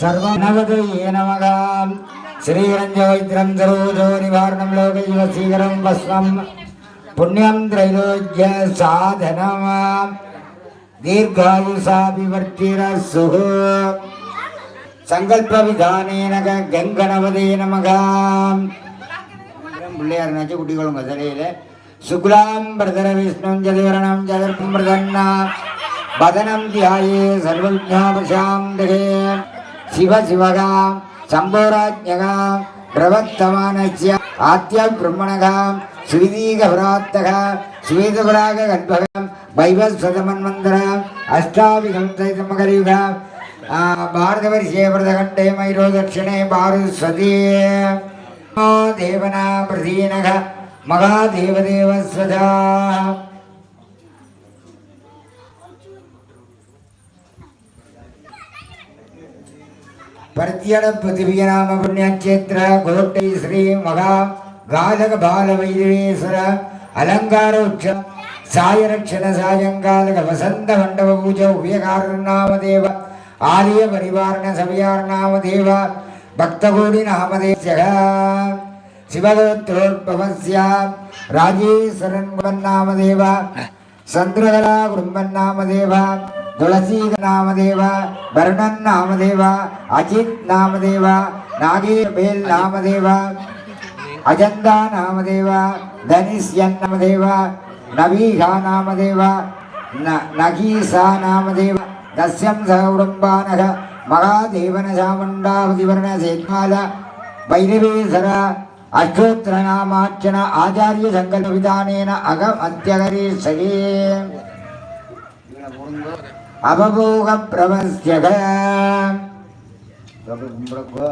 సర్వనవగయ్యేనమగాం శ్రీరంజవైద్రం సరోజో నివారణం లోకయువ శీఘ్రం వస్వం పుణ్యం త్రైలోగ్య సాధనమాం. दीर्घायुषाभिवर्तिरसुः சங்கல்பவிதானேன கங்கணவதே நமக பிள்ளையார் நினைச்சு குட்டிகளும் கசலையில சுக்லாம் பிரதர விஷ்ணு ஜதிவரணம் ஜதர்பம் பிரதன்னா வதனம் தியாயே சர்வஜாபசாம் தகே சிவ சிவகா சம்போராஜ்யகா பிரவத்தமானஸ்ய ஆத்ய பிரம்மணகாம் శ్రీదీగభ్రాత్తః శ్వేతపరాగగర్భగం వైవత్సతమన్వంతర అష్టావిగంసైతమకరీగ భారతవర్షే వ్రతఖండే మైరో దక్షిణే భారుస్వతి దేవనా ప్రసీనఘ మహాదేవదేవ స్వజా పర్త్యడ పృథివీ నామ శ్రీ మహా గాలక బాల వైదేశ్వర అలంకార ఉచ్చ సాయరక్షణ సాయంకాలక వసంత మండవ పూజ ఉభయకారుణామదేవ ఆలయ పరివారణ సభయార్ణామదేవ భక్తకోడి నామదేశ శివగోత్రోద్భవస్య రాజేశ్వరన్ నామదేవ சந்திரகலா குடும்பன் நாமதேவா துளசீக நாமதேவா வருணன் நாமதேவா அஜித் நாமதேவா நாகேபேல் நாமதேவா அஜந்தா நாமதேவா தனிஷ்யன் நாமதேவா நவீஷா நாமதேவா நகீசா நாமதேவா தஸ்யம் சக உடம்பானக மகாதேவனசாமுண்டாபதிவர்ண சேத்மால வைரவேசரா அஷ்டோத்திரநாமார்ச்சன ஆச்சாரிய சங்கல்ப விதானேன அகம் அத்தியகரீஸ்வரே அவபோக பிரவசியக கும்பிடக்கோ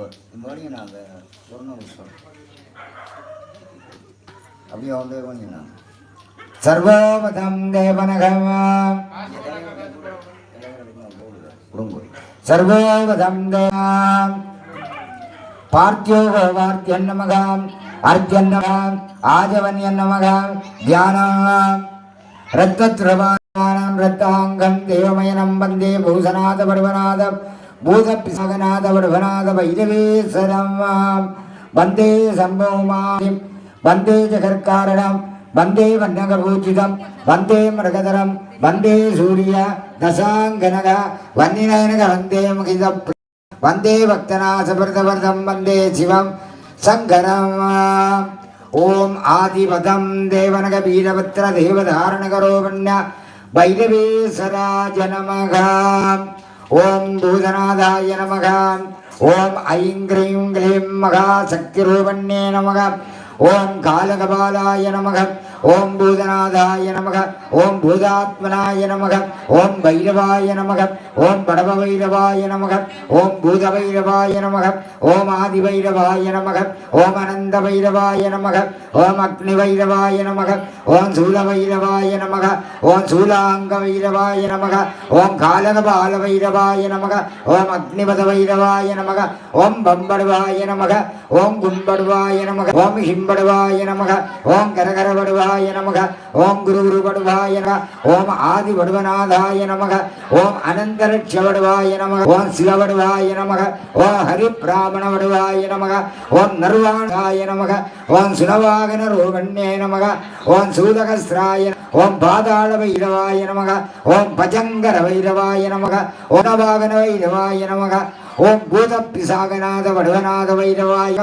போகுது மறுபடியும் நாங்கள் ஒன்று சொல்கிறோம் அப்படியே வந்து கொஞ்சம் நாங்கள் சர்வமதம் தேவனகமாம் சர்வோவதம் தேவாம். பார்த்தியோகோ வார்த்தியன் நமகாம். தியானாம். ரத்தத்ரவானாம் ரத்தாங்கம் தேவமயனம் வந்தே பூசநாத பர்வநாதம் பூத பிசகநாத படுவநாத வைரவேஸ்வரம் வந்தே சம்பவமாம் வந்தே ஜகற்காரணம். வந்தே வண்ணகபூஜிதம். வந்தே மிருகதரம். வந்தே சூரிய தசாங்கனக. வன்னிநயனக வந்தே முகிதம். ஓம் பூதநாதாய நமகான் ஓம் ஐங் கிரீம் கிளீம் மகா சக்தி ரூபண்ணே நமக. ஓம் காலகபாலாய நமகம் ஓம் பூதநாதாய நமக ஓம் பூதாத்மனாய நமக ஓம் பைரவாய நமக ஓம் படவ வைரவாய நமக ஓம் பூத வைரவாய நமக ஓம் ஆதி வைரவாய நமக ஓம் அனந்த வைரவாய நமக ஓம் அக்னி வைரவாய நமக ஓம் சூல வைரவாய நமக ஓம் சூலாங்க வைரவாய நமக ஓம் காலகபால வைரவாய நமக ஓம் அக்னிபத வைரவாய நமக ஓம் பம்படுவாய நமக ஓம் கும்படுவாய நமக ஓம் ஹிம்படுவாய நமக ஓம் கரகரபடுவாய ஆதிநாதாய நமக ஓம் குரு குருபடுவாய நமக ஓம் ஆதி வடுவநாதாய நமக ஓம் அனந்தரட்ச வடுவாய நமக ஓம் சிவவடுவாய நமக ஓம் ஹரிபிராமண வடுவாய நமக ஓம் நர்வாணாய நமக ஓம் சுனவாகன ரூபண்ணே நமக ஓம் சூதகஸ்ராய ஓம் பாதாள வைரவாய நமக ஓம் பஜங்கர வைரவாய நமக ஓனவாகன வைரவாய நமக ஓம் பூத பிசாகநாத வடுவநாத வைரவாய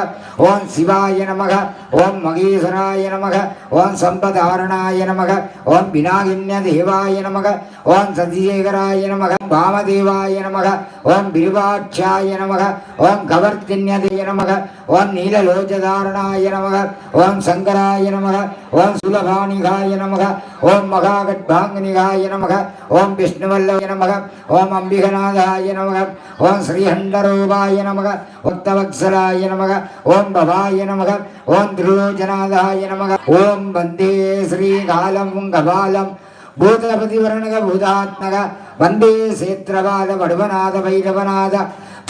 ஓம் சிவாய நமக ஓம் மகேஸ்வராய நமக ஓம் சம்பதாரணாய நமக ஓம் விநாகின்ய தேவாய நமக ஓம் சதிசேகராய நமக பாமதேவாய நமக ஓம் பிரிவாட்சாய நமக ஓம் கவர்த்தின்யதே நமக ஓம் நீலலோஜதாரணாய நமக ஓம் சங்கராய நமக ஓம் சுலபாணிகாய நமக ஓம் மகாகட்பாங்கனிகாய நமக ஓம் விஷ்ணுவல்லய நமக ஓம் அம்பிகநாதாய நமக ஓம் ஸ்ரீஹன் தண்டரூபாய நமக உக்தவத்சலாய நமக ஓம் பவாய நமக ஓம் திருலோச்சநாதாய நமக ஓம் வந்தே ஸ்ரீகாலம் கபாலம் பூதபதிவரணக பூதாத்மக வந்தே சேத்திரவாத வடுவநாத வைரவநாத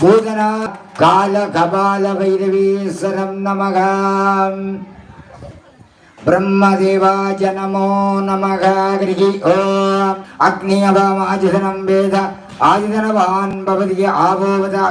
பூதனா கால கபால வைரவீஸ்வரம் நமகாம் ब्रह्मदेवाय नमो नमः हरिः ॐ अग्नि अवामाजिधनं वेद ஆதிதனவான் பவதிய ஆவோவதா